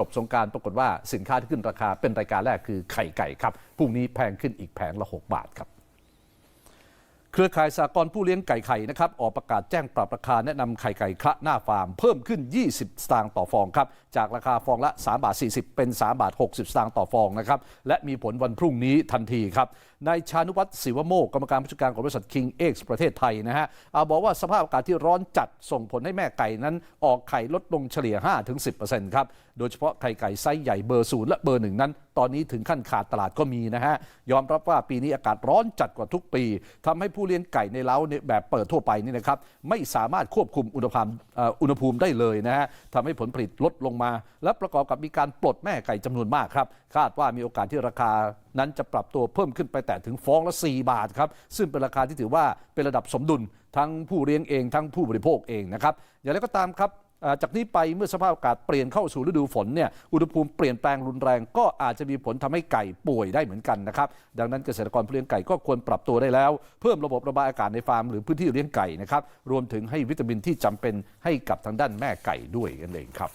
จบสงการปรากฏว่าสินค้าที่ขึ้นราคาเป็นรายการแรกคือไข่ไก่ครับพรุ่งนี้แพงขึ้นอีกแผงละ 6 บาทครับ รือข่ายสากลผู้เลี้ยงไก่ไข่นะครับออกประกาศแจ้งปรับราคาแนะนำไข่ไก่คละหน้าฟาร์มเพิ่มขึ้น 20 สตางค์ต่อฟองครับจากราคาฟองละ3บาท40 เป็น 3 บาท 60 สตางค์ต่อฟองนะครับและมีผลวันพรุ่งนี้ทันทีครับนายชานุวัฒน์ศิวโมกกรรมการผู้จัดการของบริษัท King X ประเทศไทยนะฮะเอาบอกว่าสภาพอากาศที่ร้อนจัดส่งผลให้แม่ไก่นั้นออกไข่ลดลงเฉลี่ย 5-10%ครับโดยเฉพาะไข่ไก่ไซส์ใหญ่เบอร์ศูนย์และเบอร์หนึ่งนั้น ตอนนี้ถึงขั้นขาดตลาดก็มีนะฮะยอมรับว่าปีนี้อากาศร้อนจัดกว่าทุกปีทำให้ผู้เลี้ยงไก่ในเล้าเนี่ยแบบเปิดทั่วไปนี่นะครับไม่สามารถควบคุมอุณหภูมิอุณหภูมิได้เลยนะฮะทำให้ผลผลิตลดลงมา และประกอบกับมีการปลดแม่ไก่จำนวนมากครับ คาดว่ามีโอกาสที่ราคานั้นจะปรับตัวเพิ่มขึ้นไปแต่ถึงฟองละ 4 บาทครับ ซึ่งเป็นราคาที่ถือว่าเป็นระดับสมดุลทั้งผู้เลี้ยงเองทั้งผู้บริโภคเองนะครับอย่างไรก็ตามครับ จากนี้ไปเมื่อสภาพอากาศเปลี่ยนเข้าสู่ฤดูฝนเนี่ยอุณหภูมิเปลี่ยนแปลงรุนแรง ก็อาจจะมีผลทำให้ไก่ป่วยได้เหมือนกันนะครับดังนั้นเกษตรกรผู้เลี้ยงไก่ก็ควรปรับตัวได้แล้ว เพิ่มระบบระบายอากาศในฟาร์มหรือพื้นที่เลี้ยงไก่นะครับรวมถึงให้วิตามินที่จำเป็นให้กับทางด้านแม่ไก่ด้วยกันเองครับ